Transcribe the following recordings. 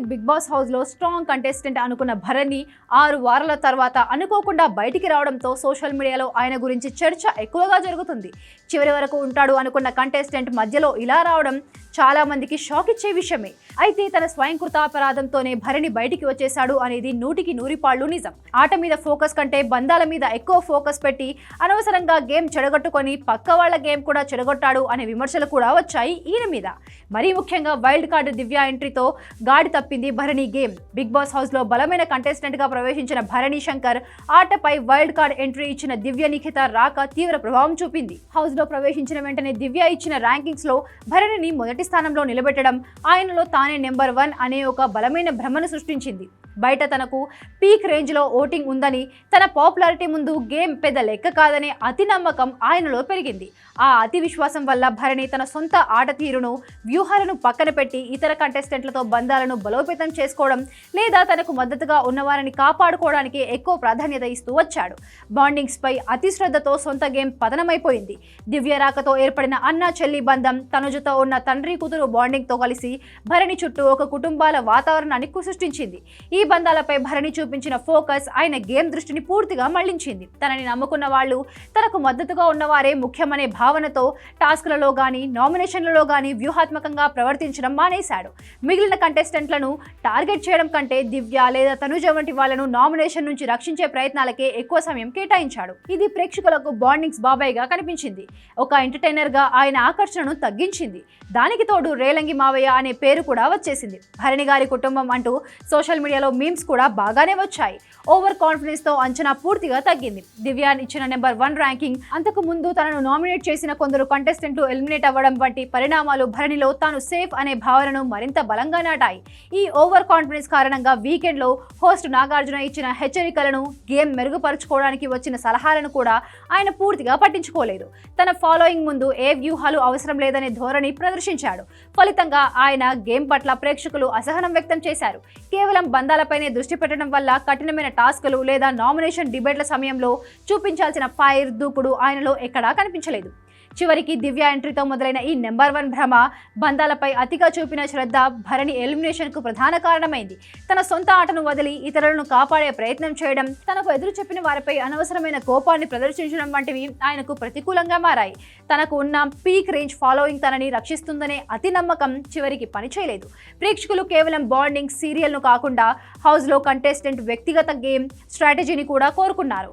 Big boss హౌస్లో strong contestant అనుకున్న భరణి ఆరు వారాల తర్వాత అనుకోకుండా బయటికి రావడంతో సోషల్ మీడియాలో ఆయన గురించి చర్చ ఎక్కువగా జరుగుతుంది. చివరి వరకు ఉంటాడు అనుకున్న కంటెస్టెంట్ మధ్యలో ఇలా రావడం చాలా మందికి షాక్ ఇచ్చే విషయమే. అయితే తన స్వయంకృతాపరాధంతోనే భరణి బయటికి వచ్చేశాడు అనేది నూటికి నూరిపాళ్ళు నిజం. ఆట మీద ఫోకస్ కంటే బంధాల మీద ఎక్కువ ఫోకస్ పెట్టి అనవసరంగా గేమ్ చెడగొట్టుకొని పక్క వాళ్ళ గేమ్ కూడా చెడగొట్టాడు అనే విమర్శలు కూడా వచ్చాయి ఈయన మీద. మరీ ముఖ్యంగా వైల్డ్ కార్డు దివ్య ఎంట్రీతో గాడి తప్పింది భరణి గేమ్. బిగ్ బాస్ హౌస్లో బలమైన కంటెస్టెంట్గా ప్రవేశించిన భరణి శంకర్ ఆటపై వైల్డ్ కార్డ్ ఎంట్రీ ఇచ్చిన దివ్య నిఖిత రాక తీవ్ర ప్రభావం చూపింది. హౌస్లో ప్రవేశించిన వెంటనే దివ్య ఇచ్చిన ర్యాంకింగ్స్లో భరణిని మొదటి స్థానంలో నిలబెట్టడం ఆయనలో తానే నెంబర్ వన్ అనే ఒక బలమైన భ్రమను సృష్టించింది. బయట తనకు పీక్ రేంజ్లో ఓటింగ్ ఉందని తన పాపులారిటీ ముందు గేమ్ పెద్ద లెక్క కాదనే అతి నమ్మకం ఆయనలో పెరిగింది. ఆ అతి విశ్వాసం వల్ల భరణి తన సొంత ఆట తీరును వ్యూహాలను పక్కన పెట్టి ఇతర కంటెస్టెంట్లతో బంధాలను బలోపేతం చేసుకోవడం లేదా తనకు మద్దతుగా ఉన్నవారిని కాపాడుకోవడానికి ఎక్కువ ప్రాధాన్యత ఇస్తూ వచ్చాడు. బాండింగ్స్ పై అతి శ్రద్ధతో సొంత గేమ్ పతనమైపోయింది. దివ్య రాకతో ఏర్పడిన అన్న చెల్లి బంధం తనుజుతో ఉన్న తండ్రి కూతురు బాండింగ్తో కలిసి భరణి చుట్టూ ఒక కుటుంబాల వాతావరణాన్ని సృష్టించింది ఈ బంధాలపై భరణి చూపించిన ఫోకస్ ఆయన గేమ్ దృష్టిని పూర్తిగా మళ్ళించింది. తనని నమ్ముకున్న వాళ్ళు తనకు మద్దతుగా ఉన్నవారే ముఖ్యమనే భావనతో టాస్క్లలో కానీ నామినేషన్లలో కానీ వ్యూహాత్మకంగా ప్రవర్తించడం మానేశాడు. మిగిలిన కంటెస్టెంట్లను టార్గెట్ చేయడం కంటే దివ్య లేదా తనుజ వంటి వాళ్ళను నామినేషన్ నుంచి రక్షించే ప్రయత్నాలకే ఎక్కువ సమయం కేటాయించాడు. ఇది ప్రేక్షకులకు బాండింగ్స్ బాబాయ్గా కనిపించింది. ఒక ఎంటర్టైనర్గా ఆయన ఆకర్షణను తగ్గించింది. దానికి తోడు రేలంగి మావయ్య అనే పేరు కూడా వచ్చేసింది. భరణి గారి కుటుంబం అంటూ సోషల్ మీడియాలో మీమ్స్ కూడా బాగానే వచ్చాయి. ఓవర్ కాన్ఫిడెన్స్తో అంచనా పూర్తిగా తగ్గింది. దివ్యాన్ ఇచ్చిన నెంబర్ వన్ ర్యాంకింగ్ అంతకు ముందు తనను నామినేట్ చేసిన కొందరు కంటెస్టెంట్లు ఎలిమినేట్ అవ్వడం వంటి పరిణామాలు భరణిలో తాను సేఫ్ అనే భావనను మరింత బలంగా నాటాయి. ఈ ఓవర్ కాన్ఫిడెన్స్ కారణంగా వీకెండ్లో హోస్ట్ నాగార్జున ఇచ్చిన హెచ్చరికలను గేమ్ మెరుగుపరుచుకోవడానికి వచ్చిన సలహాలను కూడా ఆయన పూర్తిగా పట్టించుకోలేదు. తన ఫాలోయింగ్ ముందు ఏ వ్యూహాలు అవసరం లేదనే ధోరణి ప్రదర్శించారు చేశాడు. ఫలితంగా ఆయన గేమ్ పట్ల ప్రేక్షకులు అసహనం వ్యక్తం చేశారు. కేవలం బంధాలపైనే దృష్టి పెట్టడం వల్ల కఠినమైన టాస్కులు లేదా నామినేషన్ డిబేట్ల సమయంలో చూపించాల్సిన ఫైర్ దూకుడు ఆయనలో ఎక్కడా కనిపించలేదు. చివరికి దివ్య ఎంట్రీతో మొదలైన ఈ నెంబర్ వన్ భ్రమ బంధాలపై అతిగా చూపిన శ్రద్ధ భరణి ఎలిమినేషన్కు ప్రధాన కారణమైంది. తన సొంత ఆటను వదిలి ఇతరులను కాపాడే ప్రయత్నం చేయడం తనకు ఎదురు చెప్పిన వారిపై అనవసరమైన కోపాన్ని ప్రదర్శించడం వంటివి ఆయనకు ప్రతికూలంగా మారాయి. తనకు ఉన్న పీక్ రేంజ్ ఫాలోయింగ్ తనని రక్షిస్తుందనే అతి నమ్మకం చివరికి పనిచేయలేదు. ప్రేక్షకులు కేవలం బాండింగ్ సీరియల్ను కాకుండా హౌస్లో కంటెస్టెంట్ వ్యక్తిగత గేమ్ స్ట్రాటజీని కూడా కోరుకున్నారు.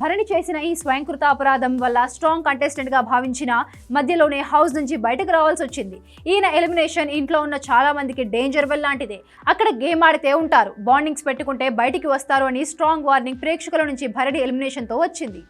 భరణి చేసిన ఈ స్వయంకృత అపరాధం వల్ల స్ట్రాంగ్ కంటెస్టెంట్గా భావించిన మధ్యలోనే హౌస్ నుంచి బయటకు రావాల్సి వచ్చింది. ఈయన ఎలిమినేషన్ ఇంట్లో ఉన్న చాలా మందికి డేంజర్ వెల్ లాంటిదే. అక్కడ గేమ్ ఆడితే ఉంటారు. బాండింగ్స్ పెట్టుకుంటే బయటికి వస్తారు అని స్ట్రాంగ్ వార్నింగ్ ప్రేక్షకుల నుంచి భరణి ఎలిమినేషన్తో వచ్చింది.